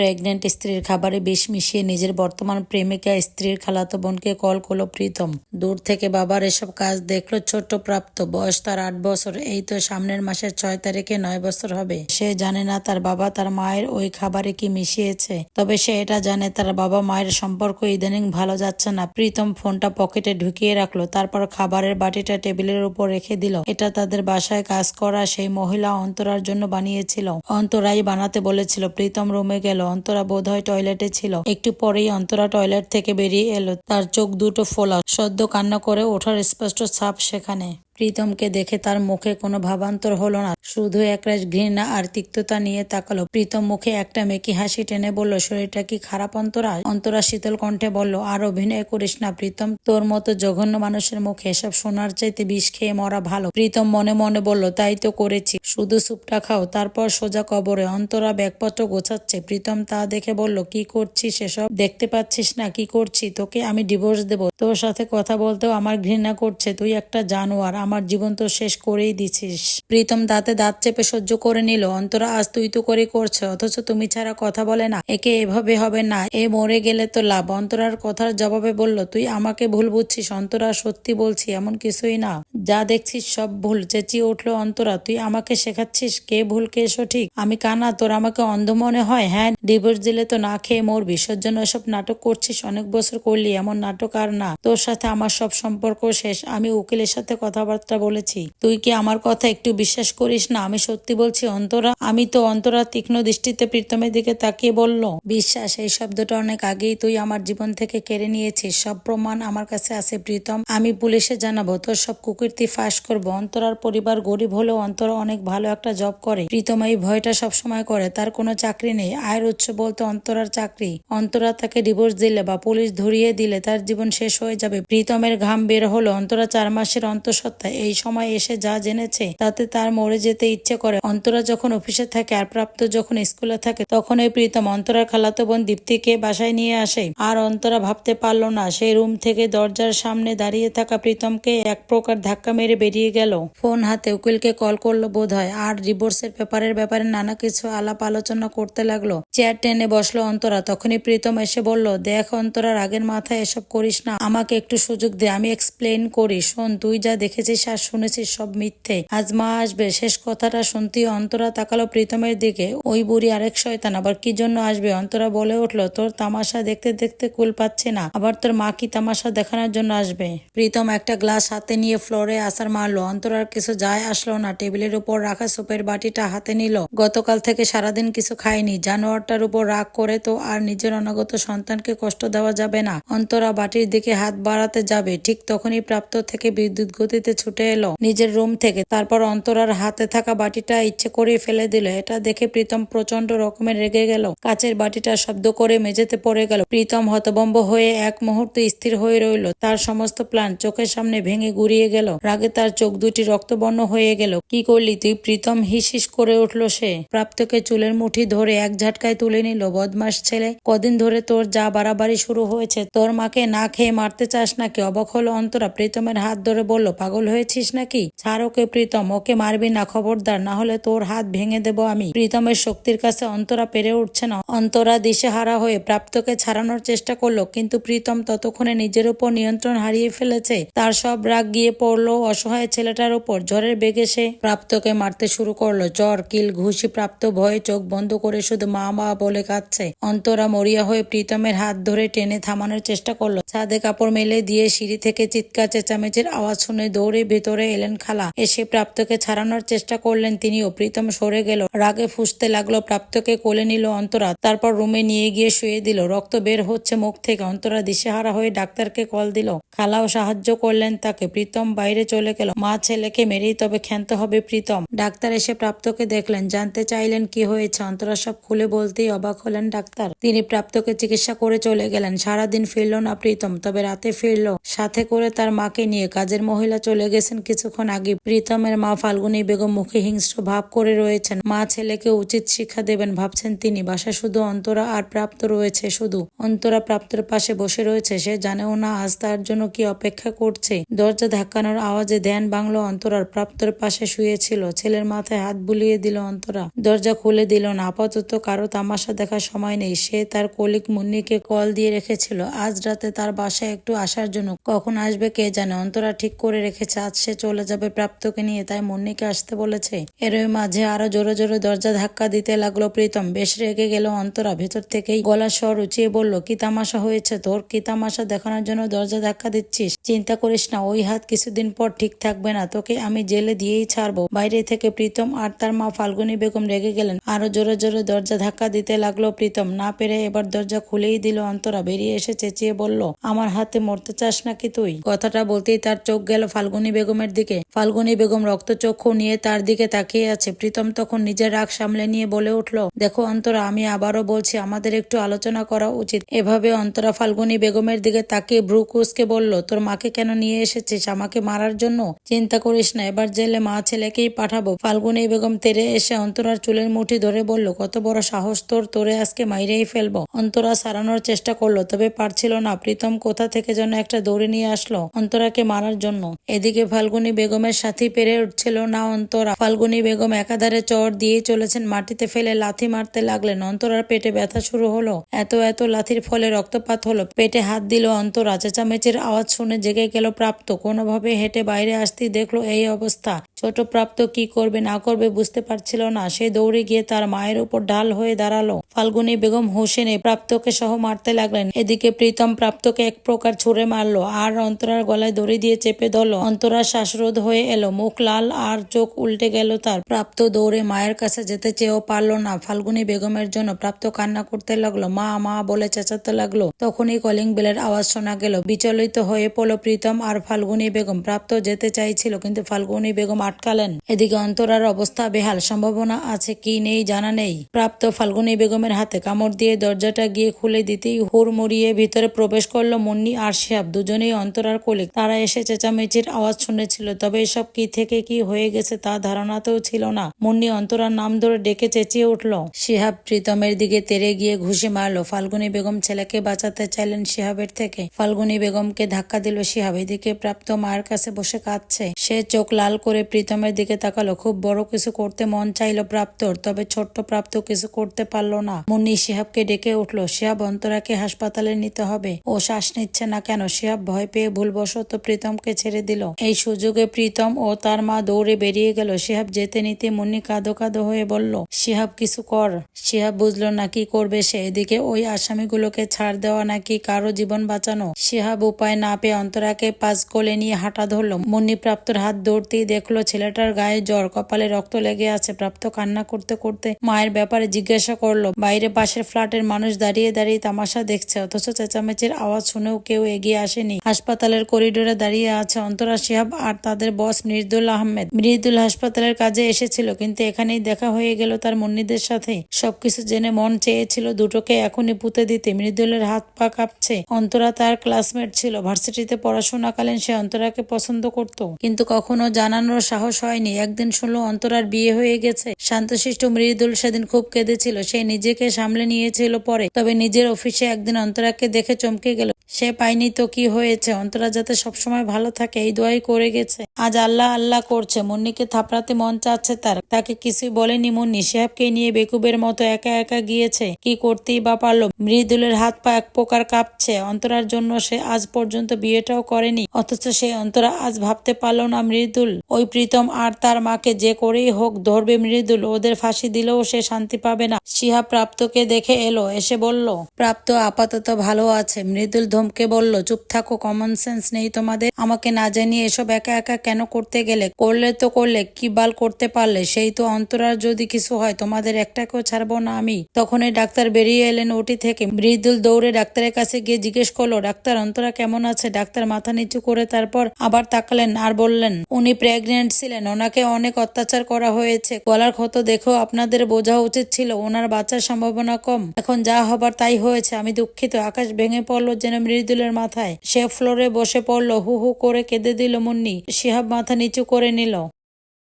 Pregnant স্ত্রীর খাবারে বিষ মিশিয়ে নিজের বর্তমান প্রেমিকা স্ত্রীর খালাতো বোনকে কল করল প্রীতম। দূর থেকে বাবার এসব কাজ দেখল ছোট্ট প্রাপ্ত। বয়স তার আট বছর। এই তো সামনের মাসের ছয় তারিখে নয় বছর হবে। সে জানে না তার বাবা তার মায়ের ওই খাবারে কি মিশিয়েছে। তবে সে এটা জানে তার বাবা মায়ের সম্পর্ক ইদানিং ভালো যাচ্ছে না। প্রীতম ফোনটা পকেটে ঢুকিয়ে রাখল, তারপর খাবারের বাটিটা টেবিলের উপর রেখে দিল। এটা তাদের বাসায় কাজ করা সেই মহিলা অন্তরার জন্য বানিয়েছিল। অন্তরাই বানাতে বলেছিল, প্রীতম রুমে গেল। অন্তরা বোধ বোধহয় টয়লেটে ছিল। একটু পরেই অন্তরা টয়লেট থেকে বেরিয়ে এলো। তার চোখ দুটো ফোলা সদ্য কান্না করে ওঠার স্পষ্ট ছাপ সেখানে। প্রীতমকে দেখে তার মুখে কোনো ভাবান্তর হলো না। শুধু একরাশ ঘৃণা আর তিক্ততা নিয়ে তাকালো। প্রীতম মুখে একটা মেকি হাসি টেনে বলল, শরীরটা কি খারাপ, অন্তরা? অন্তরা শীতল কণ্ঠে বলল, আর অভিনয় করিস না প্রীতম। তোর মতো জঘন্য মানুষের মুখে এসব শোনার চাইতে বিষ খেয়ে মরা ভালো। প্রীতম মনে মনে বলল, তাই তো করেছি। শুধু স্যুপটা খাও, তারপর সোজা কবরে। অন্তরা ব্যাগপত্র গোছাচ্ছে। প্রীতম তা দেখে বলল, কি করছিস এসব? দেখতে পাচ্ছিস না, কি করছি? তোকে আমি ডিভোর্স দেব। তোর সাথে কথা বলতেও আমার ঘৃণা করছে। তুই একটা জানোয়ার। আমার জীবন তো শেষ করেই দিছিস। প্রীতম দাঁতে দাঁত চেপে সহ্য করে নিল, অন্তরা, আজ তুই তো করে করছে, অথচ তুমি ছাড়া কথা বলে না। একে এভাবে হবে না, এ মরে গেলে তো লাভ। অন্তরার কথার জবাবে বলল, তুই আমাকে ভুল বুঝছিস, অন্তরা, সত্যি বলছি, এমন কিছুই না। যা দেখছিস সব ভুল। চেঁচিয়ে উঠল অন্তরা, তুই আমাকে শেখাচ্ছিস কে ভুল, কে সঠিক? আমি কানা, তোর আমাকে অন্ধ মনে হয়? হ্যাঁ ডিভোর্স দিলে তো না খেয়ে মরবি। জন্য এসব নাটক করছিস, অনেক বছর করলি, এমন নাটক আর না। তোর সাথে আমার সব সম্পর্ক শেষ। আমি উকিলের সাথে কথাবার্তা বলেছি। তুই কি আমার কথা একটু বিশ্বাস করিস না? আমি সত্যি বলছি, অন্তরা। আমি তো অন্তরা তীক্ষ্ণ দৃষ্টিতে প্রীতমের দিকে তাকিয়ে বলল, বিশ্বাস, এই শব্দটা অনেক আগেই তুই আমার জীবন থেকে কেড়ে নিয়েছিস। সব প্রমাণ আমার কাছে আছে, প্রীতম। আমি পুলিশে জানাব, তোর সব কুকীর্তি ফাঁস করব। অন্তরার পরিবার গরিব হলেও অন্তরা অনেক ভালো একটা জব করে। প্রীতম এই ভয়টা সবসময় করে, তার কোনো চাকরি নেই। আয়ের উৎস বলতে অন্তরার চাকরি। অন্তরা তাকে ডিভোর্স দিলে বা পুলিশ ধরিয়ে দিলে তার জীবন শেষ হয়ে যাবে। প্রীতমের ঘাম বের হলো, অন্তরা চার মাসের অন্তঃসত্ত্বা এই সময় এসে যা জেনেছে তাতে তার মরে যেতে ইচ্ছে করে। অন্তরা যখন অফিসে থাকে আর প্রাপ্ত যখন স্কুলে থাকে তখন এই প্রীতম অন্তরার খালাতো বোন দীপ্তিকে বাসায় নিয়ে আসে। আর অন্তরা ভাবতে পারল না সেই রুম থেকে দরজার সামনে দাঁড়িয়ে থাকা প্রীতমকে এক প্রকার ধাক্কা মেরে বেরিয়ে গেল। ফোন হাতে উকিলকে কল করল বোধ হয় আর ডিভোর্সের পেপারের ব্যাপারে নানা কিছু আলাপ আলোচনা করতে লাগল। চেয়ার টেনে বসল অন্তরা, তখনই প্রীতম এসে বলল, দেখ অন্তরার আগের মাথায় এসব করিস না, আমাকে একটু সুযোগ দে, আমি এক্সপ্লেন করি। শোন, তুই যা দেখেছিস আর শুনেছিস সব মিথ্যে। আজ মা আসবে। শেষ কথাটা শুনতেই অন্তরা তাকালো প্রীতমের দিকে। ওই বুড়ি আরেক শয়তান। আবার কি জন্য আসবে? অন্তরা বলে উঠল, তোর তামাশা দেখতে দেখতে কুল পাচ্ছে না। আবার তোর মা কি তামাশা দেখানোর জন্য আসবে? প্রীতম একটা গ্লাস হাতে নিয়ে ফ্লোরে আসার মারলো। অন্তরার কিছু যায় আসলো না। টেবিলের উপর রাখা সোপের বাটিটা হাতে নিল। গতকাল থেকে সারাদিন কিছু খায়নি। জানোয়ারটার উপর রাগ করে তো আর নিজের অনাগত সন্তানকে কষ্ট দেওয়া যাবে না। অন্তরা বাটির দিকে হাত বাড়াতে যাবে। ঠিক তখনই প্রাপ্ত থেকে বিদ্যুৎ গতিতে ছুটে এলো। নিজের রুম থেকে। তারপর অন্তরার হাতে থাকা বাটিটা ইচ্ছে করে ফেলে দিল। এটা দেখে প্রীতম প্রচণ্ড রকমের রেগে গেল। কাচের বাটিটা শব্দ করে মেঝেতে পড়ে গেল। প্রীতম হতবম্ব হয়ে এক মুহূর্তে স্থির হয়ে রইল। তার সমস্ত প্ল্যান চোখের সামনে ভেঙে গুড়িয়ে গেল। রাগে তার চোখ দুটি রক্তবর্ণ হয়ে গেল। কি করলি তুই? প্রীতম হিস হিস করে উঠল সে। প্রাপ্তকে চুলের মুঠি ধরে এক ঝাটকায় তুলে নিল। বদমাস ছেলে, কদিন ধরে তোর যা বাড়াবাড়ি শুরু হয়েছে, তোর মাকে না খেয়ে মারতে চাস নাকি? অবাক হলো অন্তরা। প্রীতমের হাত ধরে বলল, পাগল হয়েছিস নাকি? ছাড় ওকে, প্রীতম। ওকে মারবি না, খবরদার। না হলে তোর হাত ভেঙে দেব আমি। প্রীতমের শক্তির কাছে অন্তরা পেরে উঠছে না। অন্তরা দিশেহারা হয়ে প্রাপ্তকে ছাড়ানোর চেষ্টা করল, কিন্তু প্রীতম ততক্ষণে নিজের উপর নিয়ন্ত্রণ হারিয়ে ফেলেছে। তার সব রাগ গিয়ে পড়ল অসহায় ছেলেটার উপর। জ্বরের বেগে সে প্রাপ্তকে মারতে শুরু করল। জ্বর, কিল, ঘুষি, প্রাপ্ত ভয়ে, চোখ বন্ধ করে শুধু মা মা বলে কাঁদছে। অন্তরা মরিয়া হয়ে প্রীতমের হাত ধরে টেনে থামানোর চেষ্টা করল। ছাদে কাপড় মেলে দিয়ে সিঁড়ি থেকে চিৎকার, চেঁচামেচির আওয়াজ শুনে দৌড়ে ভেতরে এলেন খালা। এসে প্রাপ্তকে ছাড়ানোর চেষ্টা করলেন তিনিও প্রীতম সরে গেল। রাগে ফুসতে লাগল, প্রাপ্তকে কোলে নিল অন্তরা। তারপর রুমে নিয়ে গিয়ে শুয়ে দিল। রক্ত বের হচ্ছে মুখ থেকে। অন্তরা দিশেহারা হয়ে ডাক্তারকে কল দিল। খালাও সাহায্য করলেন তাকে। প্রীতম বাইরে চলে গেল। মা ছেলেকে মেরেই তবে ক্ষান্ত হবে প্রীতম। ডাক্তার এসে প্রাপ্তকে দেখলেন। জানতে চাইলেন কি হয়েছে। অন্তরা সব খুলে বলতেই অবাক হলেন ডাক্তার। তিনি প্রাপ্তকে চিকিৎসা করে চলে গেলেন। সারাদিন ফিরল না প্রীতম, তবে রাতে ফিরল। সাথে করে তার মাকে নিয়ে কাজের মহিলা চলে গেছেন। কিছুক্ষণ আগে প্রীতমের মা ফাল্গুনী বেগম মুখে হিংস্র ভাব করে রয়েছেন। মা ছেলেকে উচিত শিক্ষা দেবেন ভাবছেন তিনি। বাসা শুধু অন্তরা আর প্রাপ্ত রয়েছে শুধু। অন্তরা প্রাপ্তের পাশে বসে রয়েছে। সে জানেও না আজ তার জন্য কি অপেক্ষা করছে। দরজা ধাক্কানোর আওয়াজে ধ্যান বাংলো অন্তরার প্রাপ্তর পাশে শুয়েছিল। ছেলের মাথায় হাত বুলিয়ে দিল অন্তরা। দরজা খুলে দিল না। আপাতত কারও তামাশা দেখার সময় নেই। সে তার কলিক মুন্নিকে কল দিয়ে রেখেছিল। আজ রাতে তার বাসায় একটু আসার জন্য। কখন আসবে কে জানে? অন্তরা ঠিক করে রেখেছে। আজ সে চলে যাবে প্রাপ্তকে নিয়ে, তাই মুন্নিকে আসতে বলেছে। এরই মাঝে আরও জোরে জোরে দরজা ধাক্কা দিতে লাগল প্রীতম। বেশ রেগে গেল অন্তরা, ভেতর থেকেই গলা স্বর উঁচিয়ে বলল, কি তামাশা হয়েছে তোর? কি তামাশা দেখানোর জন্য দরজা ধাক্কা দিচ্ছিস? চিন্তা করিস না, ওই হাত কিছুদিন পর ঠিক থাকবে না, তোকে আমি জেলে দিয়েই ছাড়বো। বাইরে থেকে প্রীতম আর তার মা ফাল্গুনী বেগম রেগে গেলেন। আরও জোরে জোরে দরজা ধাক্কা দিতে লাগল প্রীতম। না পেরে এবার দরজা খুলেই দিল অন্তরা। বেরিয়ে এসে চেঁচিয়ে বলল, আমার হাতে মরতে চাস নাকি তুই? কথাটা বলতেই তার চোখ গেল ফাল্গুনি বেগমের দিকে। ফাল্গুনি বেগম রক্ত রক্তচক্ষু নিয়ে তার দিকে তাকিয়ে আছে। প্রীতম তখন নিজের রাগ সামলে নিয়ে বলে উঠল, দেখো অন্তরা, আমি আবারও বলছি, আমাদের একটু আলোচনা করা উচিত। এভাবে অন্তরা ফাল্গুনি বেগমের দিকে তাকিয়ে ভ্রু কুসকে বলল, তোর মাকে কেন নিয়ে এসেছিস? আমাকে মারার জন্য চিন্তা করিস না। এবার জেলে মা ছেলেকেই পাঠাবো। ফাল্গুনি বেগম তেরে এসে অন্তরার চুলের মুঠি ধরে বলল, কত বড় সাহস তোর, তোরে আজকে মাইরেই ফেলব। অন্তরা সারানোর চেষ্টা করল, তবে পারছিল না। প্রীতম কোথা থেকে যেন একটা দৌড়ে নিয়ে আসলো অন্তরাকে মারার জন্য। এদিকে ফাল্গুনি বেগমের সাথী পেরে উঠছিল না অন্তরা। ফাল্গুনি বেগম একাধারে চর দিয়ে চলেছেন, মাটিতে ফেলে লাথি মারতে লাগলেন। অন্তরার পেটে ব্যথা শুরু হলো, এত এত লাথির ফলে রক্তপাত হলো। পেটে হাত দিল অন্তরা, চেঁচামেচির আওয়াজ শুনে জেগে গেল প্রাপ্ত। কোনোভাবে হেঁটে বাইরে আসতেই দেখল এই অবস্থা। ছোট প্রাপ্ত কি করবে, না করবে বুঝতে পারছিল না। সে দৌড়ে গিয়ে তার মায়ের উপর ঢাল হয়ে দাঁড়াল। ফাল্গুনী বেগম হোসেনে প্রাপ্তকে সহ মারতে লাগলেন। এদিকে প্রীতম প্রাপ্তকে এক প্রকার ছুঁড়ে মারলো আর অন্তরার গলায় দড়ি দিয়ে চেপে ধরলো। অন্তরার শ্বাসরোধ হয়ে এলো। মুখ লাল আর চোখ উল্টে গেল তার। প্রাপ্ত দৌড়ে মায়ের কাছে যেতে চেয়েও পারল না। ফাল্গুনী বেগমের জন্য প্রাপ্ত কান্না করতে লাগল। মা মা বলে চেঁচাতে লাগল। তখনই কলিং বেলের আওয়াজ শোনা গেল। বিচলিত হয়ে পড়ল প্রীতম আর ফাল্গুনী বেগম। প্রাপ্ত যেতে চাইছিল কিন্তু ফাল্গুনী বেগম আটকালেন। এদিকে অন্তরার অবস্থা বেহাল। সম্ভাবনা আছে কি নেই জানা নেই। প্রাপ্ত ফাল্গুনী বেগমের হাতে কামড় দিয়ে দরজাটা গিয়ে খুলে দিতেই হুড় মুড়িয়ে ভিতরে প্রবেশ করল মুন্নি আর শিয়াব। দুজনেই অন্তরার কলিক তারা এসে চেঁচামেচির আওয়াজ শুনেছিল, তবে এসব কি থেকে কি হয়ে গেছে তা ধারণাতেও ছিল না। মুন্নি অন্তরার নাম ধরে ডেকে চেঁচিয়ে উঠল। শিহাব প্রীতমের দিকে তেরে গিয়ে ঘুষি মারলো। ফাল্গুনী বেগম ছেলেকে বাঁচাতে চাইলেন শিহাবের থেকে। ফাল্গুনী বেগমকে ধাক্কা দিল শিহাব। এদিকে প্রাপ্ত মায়ের কাছে বসে কাঁদছে। সে চোখ লাল করে প্রীতমের দিকে তাকালো। খুব বড় কিছু করতে মন চাইলো প্রাপ্তর, তবে ছোট্ট প্রাপ্ত কিছু করতে পারল না। মুন্নি শিহাবকে ডেকে উঠল, শিহাব, অন্তরাকে হাসপাতালে নিতে হবে। ও শ্বাস নিচ্ছে না কেন শিহাব ভয় পেয়ে ভুলবশত প্রীতমকে ছেড়ে দিল। এই সুযোগে প্রীতম ও তার মা দৌড়ে বেরিয়ে গেল। শিহাব যেতে নিতে মুন্নি কাঁদো কাঁদো হয়ে বলল, শিহাব, কিছু কর শিহাব বুঝলো না কি করবে সে। এদিকে ওই আসামিগুলোকে ছাড় দেওয়া নাকি কারও জীবন বাঁচানো? শিহাব উপায় না পেয়ে অন্তরাকে পাঁচ কোলে নিয়ে হাঁটা ধরলো। মুন্নি প্রাপ্তর হাত দৌড়তেই দেখল ছেলেটার গায়ে জ্বর, কপালে রক্ত লেগে আছে। প্রাপ্ত কান্না করতে করতে মায়ের ব্যাপারে জিজ্ঞাসা করল। বাইরে পাশের ফ্ল্যাটের মানুষ দাঁড়িয়ে দাঁড়িয়ে তামাশা দেখছে, অথচ চেঁচামেচির আওয়াজ শুনেও কেউ এগিয়ে আসেনি। হাসপাতালের করিডোরে দাঁড়িয়ে আছে অন্তরা, শিহাব আর তাদের বস মৃদুল আহমেদ। মৃদুল হাসপাতালের কাজে এসেছিল, কিন্তু এখানেই দেখা হয়ে গেল তার মুন্নিদের সাথে। সবকিছু জেনে মন চেয়েছিল দুটোকে এখনই পুঁতে দিতে। মৃদুলের হাত পা কাঁপছে। অন্তরা তার ক্লাসমেট ছিল। ভার্সিটিতে পড়াশোনাকালীন সে অন্তরাকে পছন্দ করত, কিন্তু কখনো জানানোর সাহস হয়নি। একদিন শুনলো অন্তরার বিয়ে হয়ে গেছে। শান্তশিষ্ট মৃদুল সেদিন খুব কেঁদেছিল। সে নিজেকে সামলে নিয়েছিল পরে, তবে নিজের অফিসে একদিন অন্তরাকে দেখে চমকে গেল। সে পায়নি তো কি হয়েছে? অন্তরা যাতে সবসময় ভালো থাকে, এই দোয়াই করে গেছে। আজ আল্লাহ আল্লাহ করছে। মুন্নিকে থাপড়াতে মন চাচ্ছে তার। তাকে কিছুই বলেনি মুন্নি। সাহেবকে নিয়ে বেকুবের মতো একা একা গিয়েছে। কি করতেই বা পারল? মৃদুলের হাত পা এক প্রকার কাঁপছে। অন্তরার জন্য সে আজ পর্যন্ত বিয়েটাও করেনি। অথচ সে অন্তরা আজ ভাবতে পারল না মৃদুল। ওই প্রীতম আর তার মাকে যে করেই হোক ধরবে মৃদুল। ওদের ফাঁসি দিলেও সে শান্তি পাবে না। শিহা প্রাপ্তকে দেখে এলো, এসে বলল, প্রাপ্ত আপাতত ভালো আছে। মৃদুল ধমকে বলল, চুপ থাকো কমন সেন্স নেই তোমাদের। আমাকে না জানিয়ে এসব একা একা কেন করতে গেলে? করলে তো করলে, কি বাল করতে পারলে? সেই তো অন্তরার যদি কিছু হয়, তোমাদের একটাকেও ছাড়বো না আমি। তখনই ডাক্তার বেরিয়ে এলেন ওটি থেকে। মৃদুল দৌড়ে ডাক্তারের কাছে গিয়ে জিজ্ঞেস করল, ডাক্তার, অন্তরা কেমন আছে? ডাক্তার মাথা নিচু করে তারপর আবার তাকালেন আর বললেন, উনি প্রেগনেন্ট ছিলেন, ওনাকে অনেক অত্যাচার করা হয়েছে। গলার ক্ষত দেখেও আপনাদের বোঝা উচিত ছিল, ওনার বাঁচার সম্ভাবনা কম। এখন যা হবার তাই হয়েছে। আমি দুঃখিত। আকাশ ভেঙে পড়ল যেন মৃদুলের মাথায়। সে ফ্লোরে বসে পড়ল, হু হু করে কেঁদে দিল মুন্নি। শিহাব মাথা নিচু করে নিল।